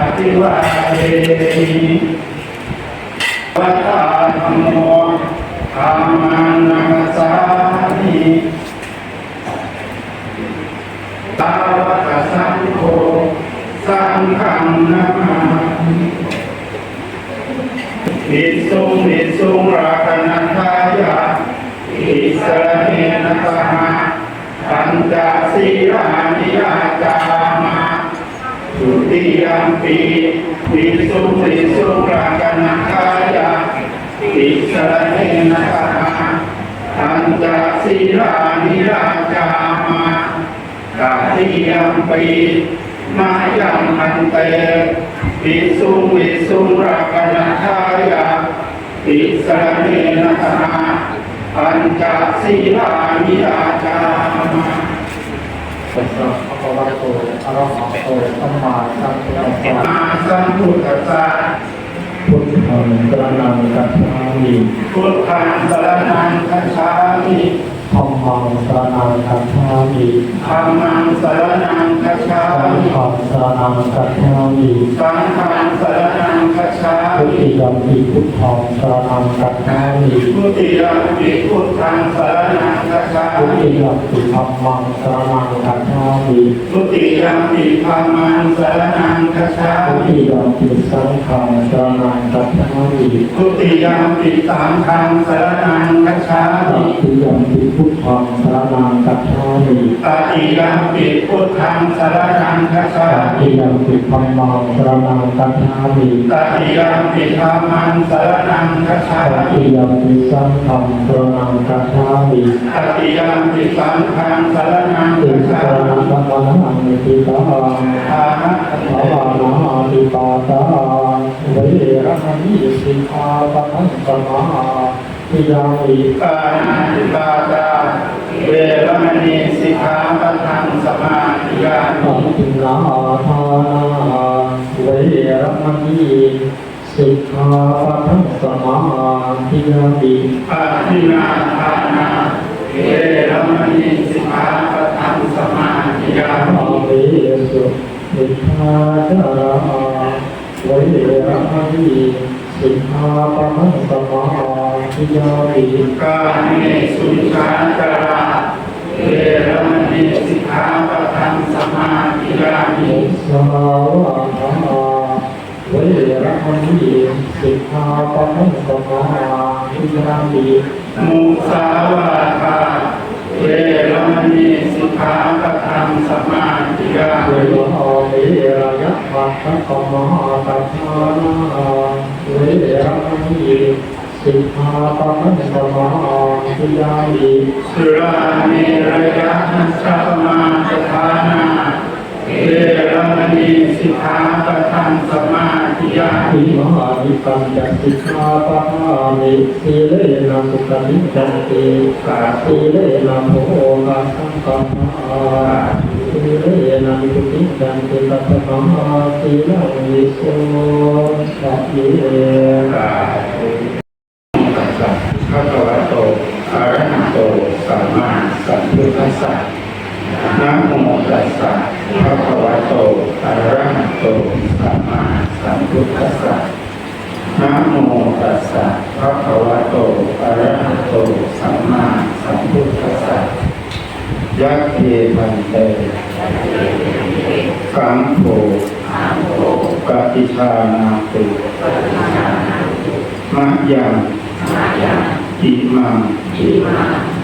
อภิวาเทมิวัฏฏาธรรมโมธรรมา ปีมายังอันเตวิสุวิสุรักนัทายาอิสระเนนะสหะปัญจศีลานิยาจามพพะภะวะโตอะระหะโตสัมมาสัมพุทธัสสะมาสัมพุทธัสสะพุทธังสรณังกัจฉามิพุทธังสรณังคัจฉามิ ธัมมังสรณังกัจฉามิธัมมังสรณังคัจฉาสังมิฆังสรณังกัจฉามิสังฆังสรณังคัจฉาทุมิติยมปิพุทธังสรณังกัจฉามิทุติยมปิพุทธังสรณังคัจฉาทุมิติยมปิธัมมังสรณังกัจฉามิทุติยมปิธัมมังสรณังคัจฉาทุมิติยมปิสังฆังสรณังกัจฉามิทุติยมปิสังฆังสรณังคัจฉาตมิติยมปิพุทธังสรณังกัจฉามิตติยมปิพุทธังสรณังคัจฉาตมิติยมปิธัมมังสรณังกัจฉามิตติยมปิธรรมังสรณังคัจฉาตมิติยมปิสังฆังสรณังกัจฉามิตติยมปิสังฆังสรณังติคัจสฉารณัมิงกัมมังติตาธานะภาวานาติปาตาเวรมณีสิกขาปะทังสมา ธิยามิปานาติปาตาเวรมณีสิกขาปะทังสมาธิยาปมิฏินาทานาเวรมณีสิกขาปะทังสมาธิยามิปาทินาทานาเวรมณีสิกขาปะทังสมาธิยาอามิเวสุสิกขาจาราเวรมณีสิกขาปะทังสมา ธิยามิกาเมสุชาจาราเวรมณีสิกขาปะทังสมาธิยามิสมาวะธรรมาเวรมณีสิกขาปะทังสมาธิยามิมุสาวาทาเวรมณีสิกขาปะทังสมาธิยาเวมิรเวรยะปัสสะปะมหาตัทานาเวรมณี สิกขาปะทังสมาธิยามิสุราเมระยะนัสมาสทานาเวรมณีสิกขาปะทังสมาธิยาอิมิมหานิปัญจสิกขาปะหามิสีเลนะสุขนิจันติกาสีเลนะโภคาสังกัปปะสีเลนะวิปุติจันติตัสสะสีลังวิโสสัพพิเอสา สะภะคะวะโตอะระหะโตสัมมาสัมพุทธัสสะนะโมตัสสะภะคะวะโตอะระหะโตสัมมาสัมพุทธัสสะนะโมตัสสะภะคะวะโตอะระหะโตสัมมาสัมพุทธัสสะยัคเทพันเตกังโฆกติชานาตุมะยัง อิมัง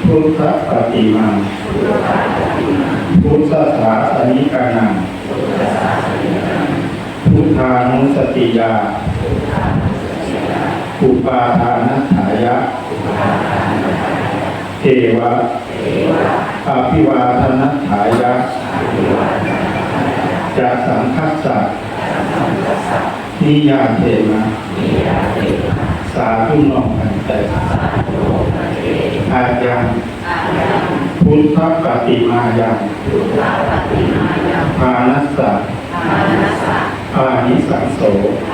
พุทธปฏิมังพุทธศาสนิกานังพุทธานุสติยาอุปาทานัฏฐายะเทวะอภิวาทนัฏฐายะจะสังคัสสะนิยาเทมะ สาธุนองพันเตอายังพุทธปฏิมายังภานัสสะอานิสังโส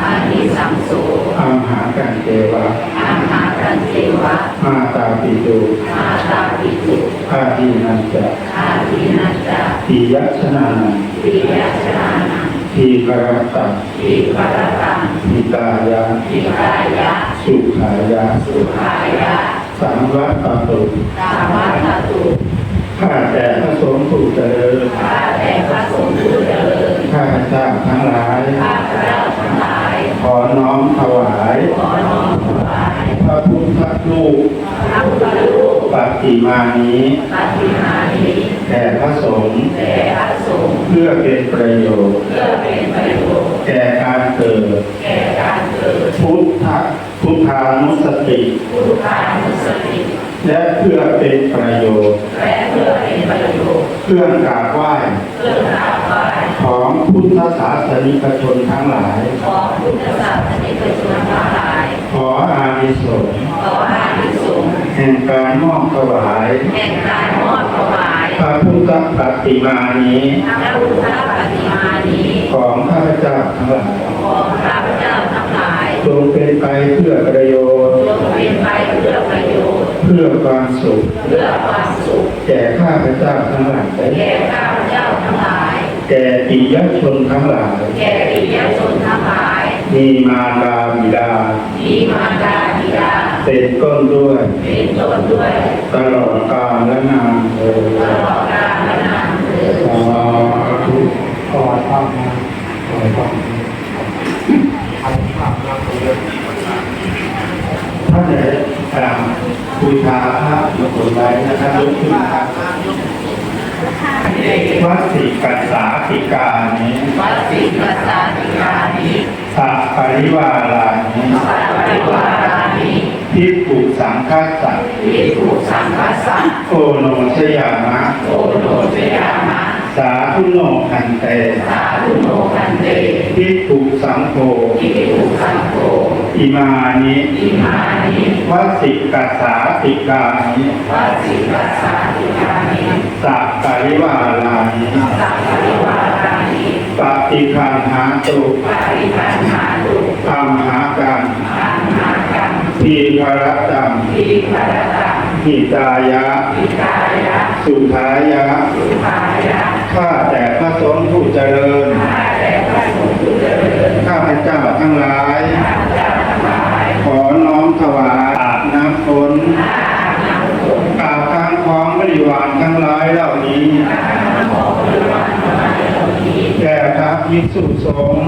อานิสังโสอัมหากันเทวะอาหากันเทวะมาตาปิตุมาตาปิตุอาทีนันจะอาทินัจจะปิยชนานังปิยชนานังส ทีกรตังทีปรตังทิตายะทิกายะ สุขายะ สุขายะ สังวัตตุกามัตตุข้าแต่พระสงฆ์ผู้เจริญข้าแต่พระสงฆ์ผู้เจริญข้าพเจ้าทั้งหลายข้าพเจ้าทั้งหลาย ขอน้อมถวาย ขอน้อมถวาย พระพุทธรูปพระพุทธรูปป ฏิมานี้ปฏิมานี้แด่พระสงฆ์แด่พระสงฆ์เพื่อเป็นประโยชน์เพื่อเป็นประโยชน์แก่การเกิดแก่การเกิดพุทธพุทธานุสติพุทธานุสติและเพื่อเป็นประโยชน์และเพื่อเป็นประโยชน์เครื่องกราบไหว้เพื่อกราบไหว้ ของพุทธศาสนิกชนทั้งหลาย ของพุทธศาสนิกชนทั้งหลาย ขออานิสงส์ขออานิสงส์แห่งการมอบถวายแห่งการมอบถวายพระพุทธปฏิมานี้พระพุทธปฏิมานี้ ของข้าพเจ้าทั้งหลายของข้าพเจ้าทั้งหลายจงเป็นไปเพื่อประโยชน์จงเป็นไปเพื่อประโยชน์ เพื่อความสุข เพื่อความสุขแก่ข้าพเจ้าทั้งหลายแก่ข้าพเจ้าทั้งหลาย แก่ปิยชนทั้งหลาย แก่ปิยชนทั้งหลาย มีมารดาบิดา มีมารดาบิดา เป็นต้นด้วย เป็นต้นด้วย ตลอดกาลและนานเถิดตลอดกาลและนานเถิดสาธุขอทำนะขอทำท่านไหนตามคุยทาพระยกมือไว้นะครับยกขึ้นครับ วัดสิกัสสาธิกานี้วัดสิกสาธิกานิสัพปริวารานี้สัพพะวารานิทิฏฐุสังคัสสะวิภูสังคัสสะโอโนชยามะโอโนชยามะ สาธุโนคันเต สาธุโนกันเตทิฏฐุสังโฆวิภูสังโฆอิมานิอิมานิวัสิกัสาธิกานิวัสิกสาธิกานิสัพปริวารานิสัพพะวารานิปฏิคันหาตุปริปันหาตุธรรมหากันอันหากังทีภรตังทีภรตัง หิตายะ สุทายะ ข้าแต่พระสงฆ์ผู้เจริญ ข้าพระเจ้าทั้งหลาย ขอน้อมถวายอาบน้ำฝนกาบทางของบริวารทั้งหลายเหล่านี้แก่พระภิกษุสงฆ์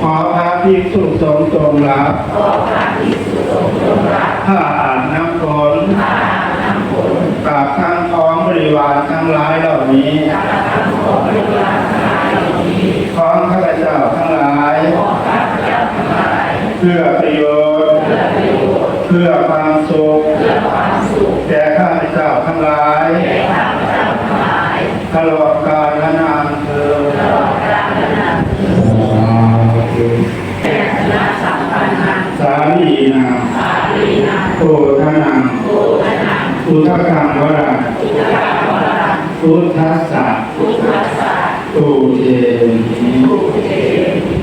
ขอพระภิกษุสงฆ์จงรับขอพระภิกษุสงฆ์จงรับ ผ้าอาบน้ำฝนข้าน้ำฝนกราบทางของบริวารทั้งหลายเหล่านี้ของบริวารทั้งหลายเหล่านี้ ของข้าพเจ้าทั้งหลายของข้าพเจ้าทั้งหลายเพื่อประโยชน์เพื่อประโยชน์เพื่อความสุขเพื่อความสุขแก่ข้าพเจ้าทั้งหลายแก่ข้าพเจ้าทั้งหลายตลอดกาล พุทธกังวรังพุทธกามรังพุทธัสสะพุทธัสสะตูเทนิภูเทมิ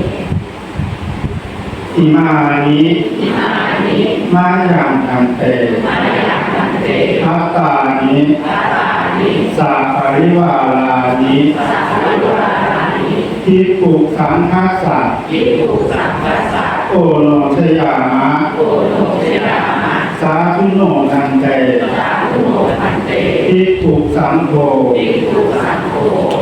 อิมานิอิมานิมายังทันเตมายังกันเตพัตตานิตาตานิสาปริวารานิสัพพะวารานิทิฏฐุสังคัสสะวิภูสังคัสสะโอโนชยามะ โอโนชยามะสาธุโนทันเตสาธุโนพันเตทิฏฐุสังโฆวิภูสังโฆ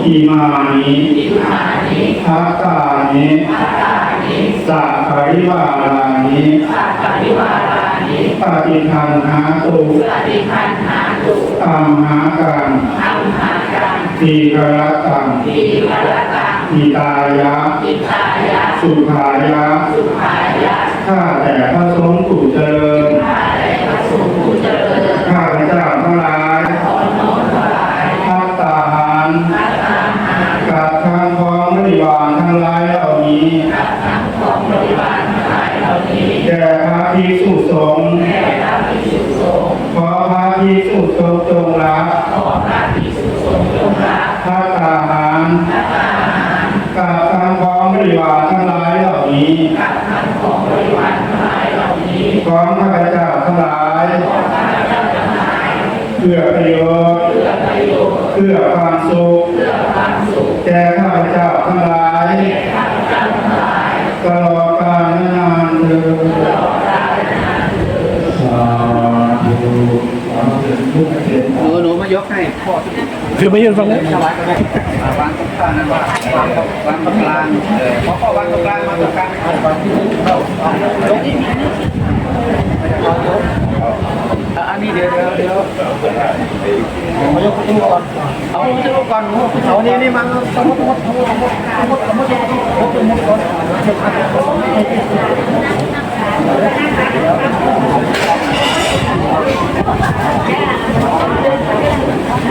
อิมานิอิมานิพัตตานิตาตานิสาปริวารานิสัพพะวารานิปฏิคันหาตุปฏิคันหาตุตามหากันอัมหากังทีกรตังทีวรตังทิตายะอิตายะ สุขายะสุภายะข้าแต่พระสงฆ์ผู้เจริญข้าแต่พระ สงฆ์ผู้เจริญข้าพเจ้าทั้งหลายขอน้อมถวายพัตตาหารพระตาหารกับทางของบริวารทั้งหลายเหล่านี้กับทั้งของบริวารทั้งหลายเหล่านี้แด่พระภิกษุสงฆ์แด่พระภิกษุสงฆ์ขอพระภิกษุสงฆ์จงรับขอพระภิกษุสงฆ์จงรับพัตตาหารพระตาหารกับทางของบริวารทั้งหลายเหล่านี้กับทั้งของบริวารทั้งหลายเหล่านี้ของข้าพเจ้าทั้งหลาย ขอข้า พเจ้าทั้งหลายเพื่อประโยชน์เพื่อประโยชน์พื่อความสุข แก่ข้าพเจ้าทั้งหลายตลอดกาลนานเถิดสาธุสาธุเถิดหนูหนูมายกให้พ่อคือไม่ยืนฟังเลยถวายกันเลยวางตรงกลางนั่นว่าวางตรงวางตรงกลางเออพ่อพ่อวางตรงกลางวางตรงกลางวางที่เข้าเอันนี้เดี๋ยวเดี๋ยวเดี๋ยวมายกตู้ก่อนเอาตู้ก่อนเอานี่นี่มาสมมติสมมติสมมติสมมติสมมติสมมติก่อนยกยกยกพระมาเอาอุ้มมาหัวอุ้มไปดาว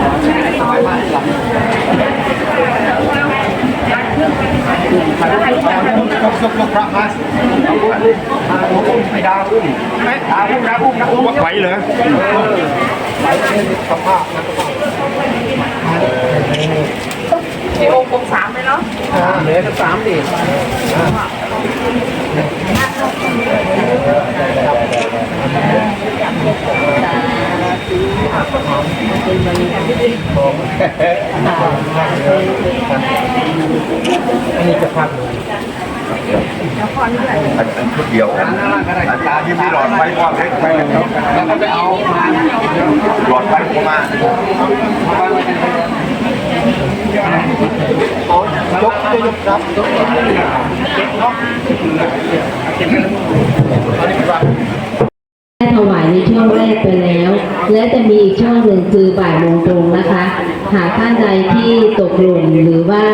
อุ้มไม่ดาวอุ้มดาวอุ้มนะอุ้ม ไหวเหรอไหวเป็นสภาพนะที่องค์องค์สามเลยเนาะเหลือสามดิ อันนี้จะพักอันชุดเดียวอาจารย์ที่มีหลอดไฟความเล็กไปนะครับแล้วก็ไปเอาหลอดไฟเข้ามายกจะยกรับยกเก็บเนาะเก็บเนาได้ถว งแรกไปแล้ว และจะมีอีกช่วงหนึ่งคือบ่ายโมงตรงนะคะ หากท่านใดที่ตกหล่นหรือว่า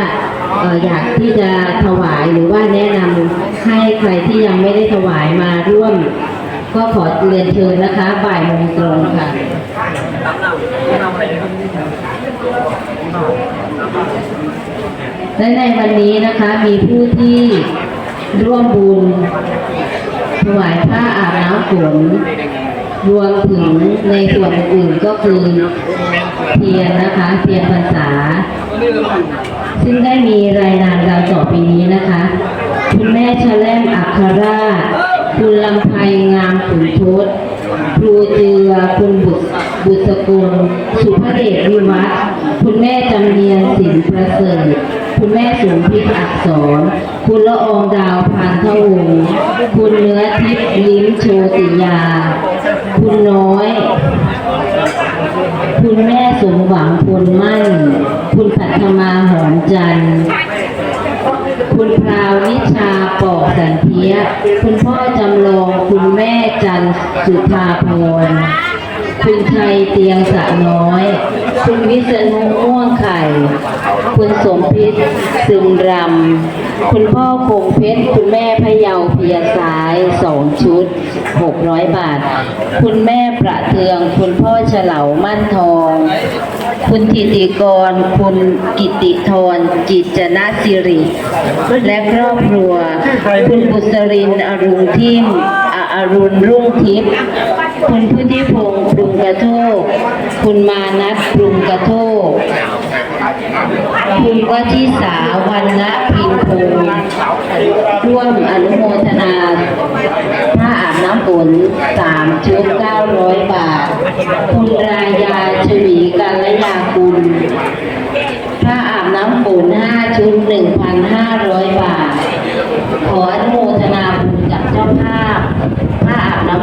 อยากที่จะถวายหรือว่าแนะนำให้ใครที่ยังไม่ได้ถวายมาร่วม ก็ขอเรียนเชิญนะคะบ่ายโมงตรงค่ะและในวันนี้นะคะมีผู้ที่ร่วมบุญถวายผ้าอาบน้ำฝน รวมถึงในส่วนอื่นก็คือเทียนนะคะเทียนพรรษา ซึ่งได้มีรายนามดังต่อไปนี้นะคะ คุณแม่ชะแลมอัครราคุณลำไพงามขุนทศครูเจือคุณบุตรบุษกุลสุภเดชวิวัฒคุณแม่จำเนียนสินประเสริฐคุณแม่สมพิษอักษร คุณละอองดาวพันทวงคุณเนื้อทิพย์ลิ้มโชติยา คุณน้อย คุณแม่ส คุณมั่น คุณปัทมาหอมจันทร์คุณพราวนิชาปอกสันเทีย คุณพ่อจำลอง คุณแม่จันทร์สุธาพร คุณชัยเตียงสะน้อย คุณวิษณุม่วงไข่ คุณสมพิษซึมรำ คุณพ่อคงเพชร คุณแม่พะเยาเพียสายสองชุดหกร้อยบาท คุณแม่ประเทือง คุณพ่อเฉลามั่นทอง คุณธิติกร คุณกิติธรจิจนะสิริ และครอบครัว คุณบุษรินอรุณทิม อรุณรุ่งทิพย์คุณพุทธิพงศ์ปรุงกระโทกคุณมานัทปรุงกระโทกคุณวัชิสาวันละพินพงศ์ร่วมอนุโมทนาผ้าอาบน้ำฝนสามชุดเก้าร้อยบาท คุณรายาชวีกัลยาคุณผ้าอาบน้ำฝนห้าชุดหนึ่งพันห้าร้อยบาท ขออนุโมทนาบุญกับเจ้าภาพ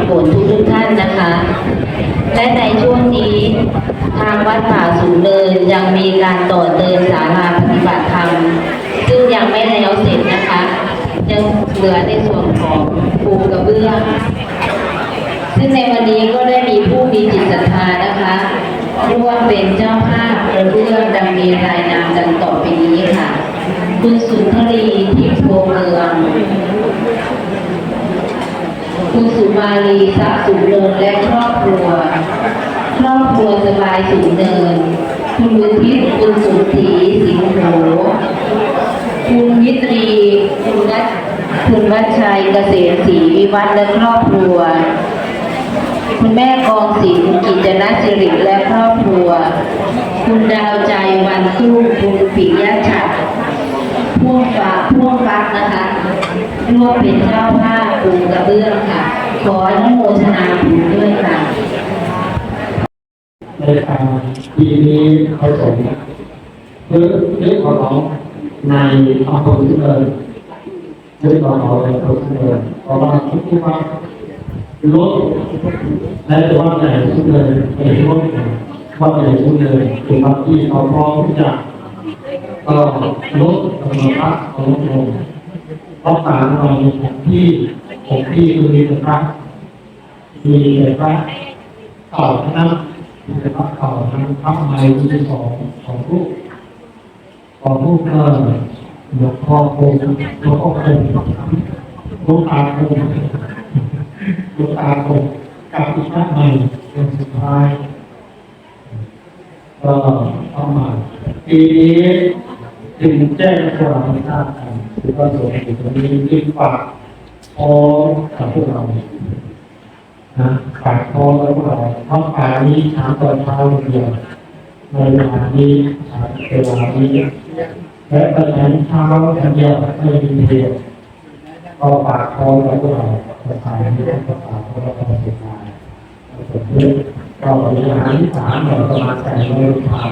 ผ้าอาบน้ำฝนทุกท่านนะคะ และในช่วงนี้ทางวัดป่าสูงเนินยังมีการต่อเติมศาลาปฏิบัติธรรม ซึ่งยังไม่แล้วเสร็จนะคะ ยังเหลือในส่วนของปูกระเบื้อง ซึ่งในวันนี้ก็ได้มีผู้มีจิตศรัทธานะคะร่วมเป็นเจ้าภาพกระเบื้องดังมีรายนามดังต่อไปนี้ค่ะ คุณสุนทรีทิพย์โพเมือง คุณสุมาลีทรัพย์สุนเนินและครอบครัว ครอบครัวสบายสุนเนิน คุณวุฒิตคุณสุนทรีสิงห์โหคุณมิตรีคุณนัทคุณวัชชัยเกษมศรีวิวัฒน์และครอบครัว คุณแม่กองศิลกิจนาสิริและครอบครัว คุณดาวใจวันสู้คุณปิยะฉัตร พ่วงฟ้าพ่วงฟักนะคะร่วมเป็นเจ้าภาพปูกระเบื้องค่ะ ขออนุโมทนาบุญด้วยค่ะในการปีนี้เขาสมหรือเรื่องของเราในอำเภอสุเนินเรื่องของเราในอำเภอสุเนินเพราะว่าทุกที่ว่ารถและตัวใหญ่สุดเลยเป็นรถว่าใหญ่สุดเลยเป็นว่าที่เขาพร้อมที่จะ ก็ลดกำลังพักของลดลงเพราะการเรามีของที่ของที่คือมีพระมีแต่พระเก่าเท่านั้นมีแต่พระเก่าทั้งพระใหม่ที่สองของลูกของลูกเออหลวงพ่อคงหลวงพ่อคงหลวงตาคงดวงตาคงกับอีกมากมายเป็นสุดท้ายก็เอามาปีนี้ จึงแจ้งให้เราทราบกันคือว่าส่วนที่ตรงนี้จึงฝากพร้อมกับพวกเรานะฝากพร้อมกับพวกเราเพราะป่านี้ถามตอนเช้าเดียวในเวลานี้เวลานี้และตอนเช้าอย่างเดียวไม่มีเดียวก็ฝากคองกับพวกเราประชาชนที่ประกาศของเราเป็นสุดท้ายผมเลือกก็มีอาหารที่สามเราประมาณแต่ไม่รู้ทาง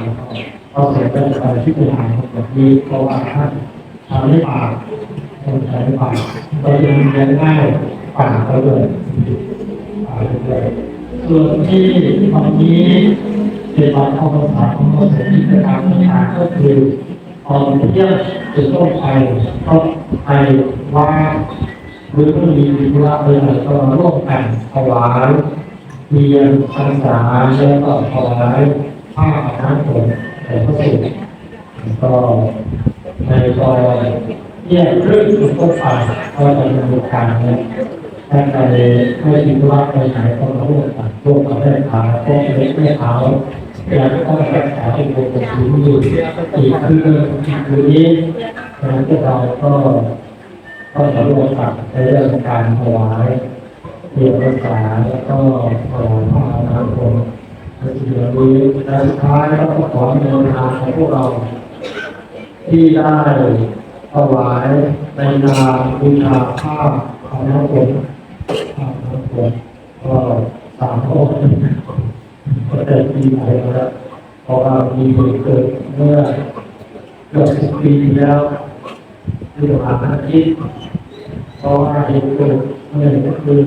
เร็จเป็นอะไรที่เป็นอาหารแบบนี้ก็ว่าท่านทำไม่ปากคนใช้ไม่ปากก็ยังเรียนง่ายปากก็เลยปากเลยส่วนที่ตอนนี้เป็นการเข้าภาษาของเราเสร็จที่เป็นการทาก็คือตอนเที่ยงจะต้องไปก็ไปว่าหรือก็มีธุระอะไรก็มาร่วมกันถวายเรียนภาษาแล้วก็ถวายผ้าอาบน้ำฝน แต่พระสงฆ์ก็ในตอนเที่ยงครึ่งถึงต้นไปก็จะดำเนินการเนี่ยถ้าใครไม่มีธุระไปไหนก็มาร่วมกันร่วมกันได้ขาโต๊ะเล็กไม่เท้าแล้วก็แก้ไขเป็นตัวถึงอยู่อีกคือคือนี้ดังนั้นพวกเราก็ก็จะร่วมกันในเรื่องการถวายเรียนภาษาแล้วก็ถวายพระอาหารผมในสิ่ง เหล่านี้และสุดท้ายก็ขอเดินทางของพวกเรา ที่ได้ถวายในนามบูชาผ้าของน้องผมผ้าของน้องผมก็สามองค์ก็ได้ปีใหม่แล้วเพราะว่ามีเหตุเกิดเมื่อเกือบสิบปีแล้วที่ปราณอาทิตย์เพราะว่าเหตุเกิดเมื่อคือ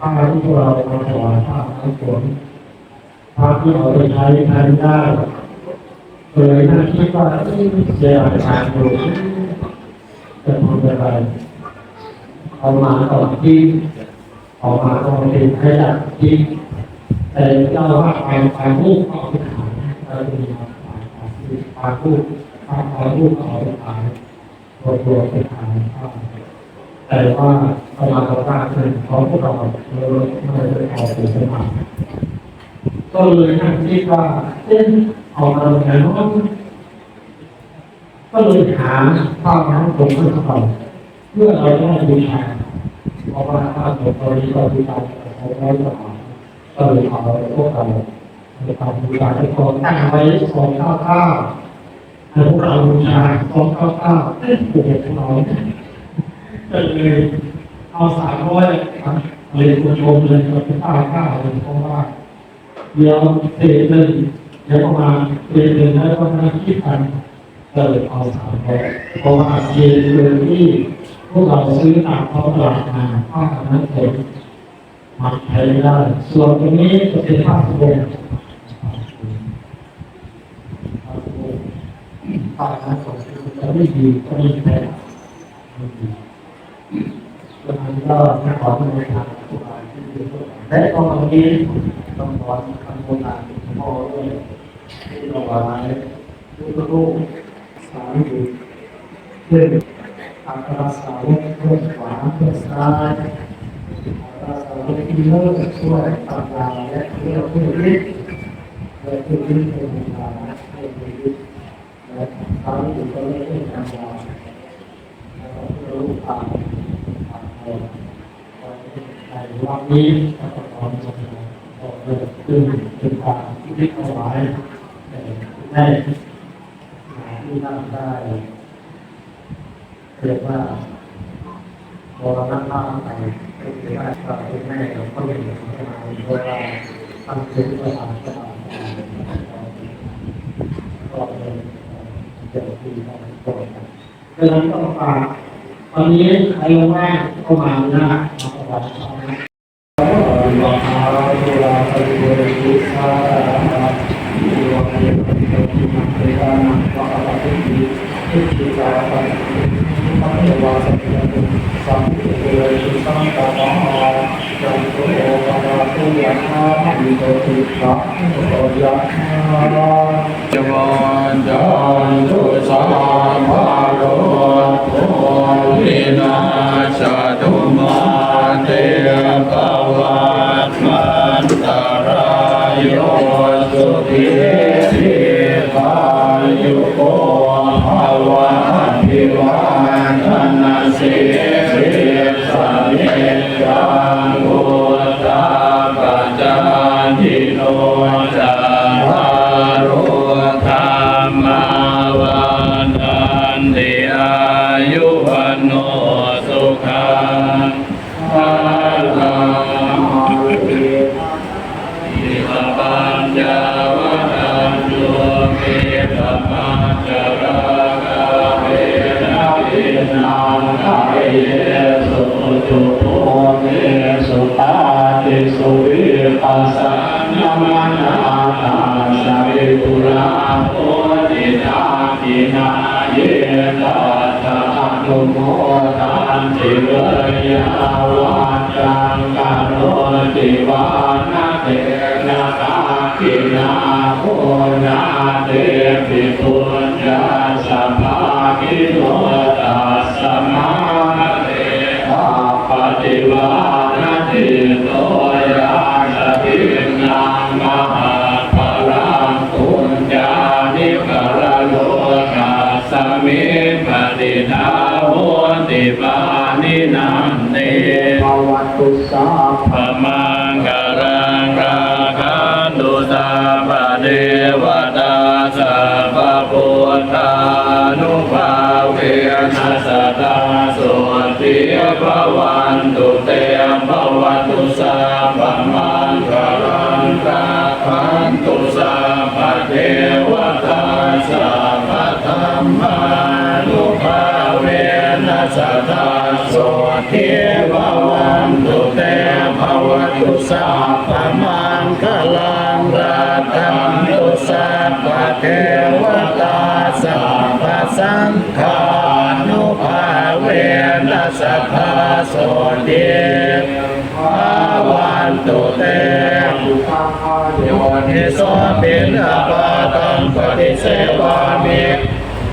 ผ้าที่พวกเราเอาถวายผ้าทั้งฝ นผ้าที่เอาไปใช้ใช้ได้เลยน่าคิดว่าเอ๊ะเสียอาการอยู่จะทำอะไรเอามาต่อที่เอามาต่อเป็นขยะที่แต่เจ้าว่าไปไปรูปเอาไปขายอะไรอย่าไปรูปไปไปรูปเอาไปขายตัวตัวไปขายแต่ว่าเอามาเอาค่าเงินของพวกเราเลยไม่ได้เอาไปขาย ก็เลยนั่งคิดว่าเอ๊ะเอามาตรงไหนเนาะก็เลยหาข้าวน้ำผมให้เขาเพื่อเราจะได้บูชาเพราะว่าข้าวผมตอนนี้ก็บูชาเขาไว้ก่อนก็เลยขอาพวกเราในความบูชาที่คนตั้งไว้สองข้าวข้าวให้พวกเราบูชาสองข้าวข้าวผูกเด็กน้องก็เลยเอาสามร้อยเลยคุณชมเลยก็เป็นข้าวข้าวเลยเพราะว่า เดี๋ยวเศษหนึ่งเดี๋ยวประมาณเศษหนึ่งแล้วก็มาคิดกันก็เลยเอาสามร้อยเพราะว่าเศษเงินที่พวกเราซื้อตามท้องตลาดมาข้าวนั้นเองมักใช้ได้ ส่วนตรงนี้จะเป็นภาพรวมภาพนั้นของจะไม่ดีก็ไม่แพ้ไม่ดีดังนั้นก็ขอให้ในทางทุกฝ่ายที่ดีและตอนนี้ ต้องขอคำโบราณพ่อด้วยที่เราไว้ลูกสามอยู่เพื่ออัครสาวกเพื่อขวาเพื่อซ้ายเราสามารถที่เลิกช่วยตามยาและเลือกผู้ยึดและผู้ยึดเป็นยาให้ผู้ยึดและทำอยู่ก็ไม่ได้ทำยาแล้วก็รู้ตามตามไปในวันนี้ก็ขอจง ขอเลิกขึ้นเป็นการที่ถวายได้ที่นั่งได้เรียกว่าพอเรานั่งข้างไปก็คือว่าเราเป็นแม่เราก็เป็นของเราเพราะว่าทำเป็นประธานประธานเจ้าที่เราปล่อยกันดังนั้นต้องฝากวันนี้ใครว่างเข้ามานะมาสวัสดีครับมหาวิทยาลัยบริษัทสาขาที่วันนี้เป็นที่มาในการนำความรู้ ที่ที่จะทำให้เราสามารถสามารถเกิดสร้างการมองจังตัวเราตัวอย่างนั้นมีตัวที่สามตัวอย่างนั้นจวันจันตุสาภาโลโภลินาชาตุมาเตปวัตมันตรายโยสุขี น คเยสุจุโตเนสุตาติสุวิปัสสนามานาตาสาวิปุราโพธินาทินาเยตัสสะนุโมทันติเวยาวาจังกาโรติวานาเตนะกาคินาโคนาเตปิปุญญาส คิโนตัสสะมาเตอาปฏิวานาติโตยาสตินังมหาพลังปุญญานิกรโลกาสมิปฏิทาโหติปานินันเนภวัตุสาพมังกรั สังฆานุภาเวนัสตาสุติภวันตุเตทางอาโยนิโสปินอาปาตังปฏิเสวามิ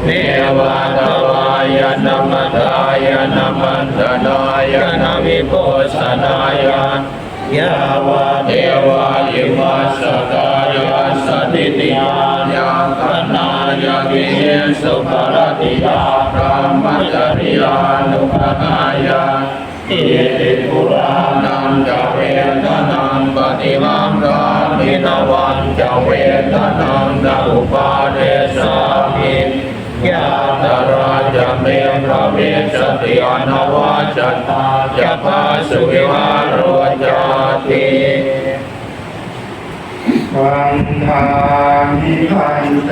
เนวะตวายนามัตายนามันตนายนามิโพสนายยาวะเทวาลิมัสสกายสติติยา สุปรติยาพระมัจริยานุปนายาอิติปุรานันจะเวทนังปฏิมังรามินวันจะเวทนังจะอุปาเดสามิยาตราจะเมพระเวสติอนวาจตาจะพาสุวิวารโรจาติวันทามิพันเต